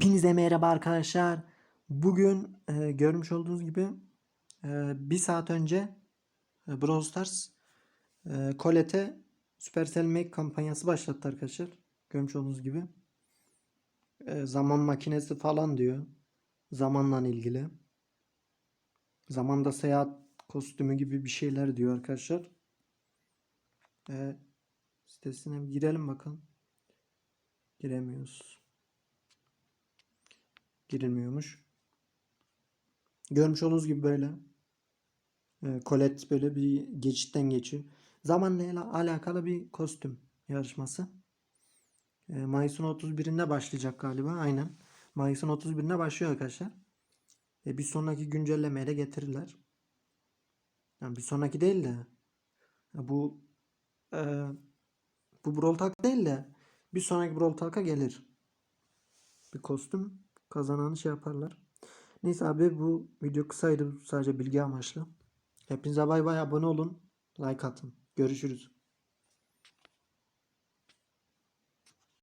Hepinize merhaba arkadaşlar. Bugün e, görmüş olduğunuz gibi e, bir saat önce e, Brawl Stars e, Colette'e Supercell Make kampanyası başlattı arkadaşlar. Görmüş olduğunuz gibi. E, zaman makinesi falan diyor. Zamanla ilgili. Zamanda seyahat kostümü gibi bir şeyler diyor arkadaşlar. E, sitesine girelim bakalım. Giremiyoruz girilmiyormuş. Görmüş olduğunuz gibi böyle. E, Colette böyle bir geçitten geçiyor. Zamanla alakalı bir kostüm yarışması. E, Mayıs'ın 31'inde başlayacak galiba. Aynen. Mayıs'ın 31'inde başlıyor arkadaşlar. E, bir sonraki güncellemeye de getirirler. Yani bir sonraki değil de bu e, bu Brawl Talk değil de bir sonraki Brawl Talk'a gelir. Bir kostüm kazananı şey yaparlar. Neyse abi bu video kısaydı sadece bilgi amaçlı. Hepinize bay bay abone olun. Like atın. Görüşürüz.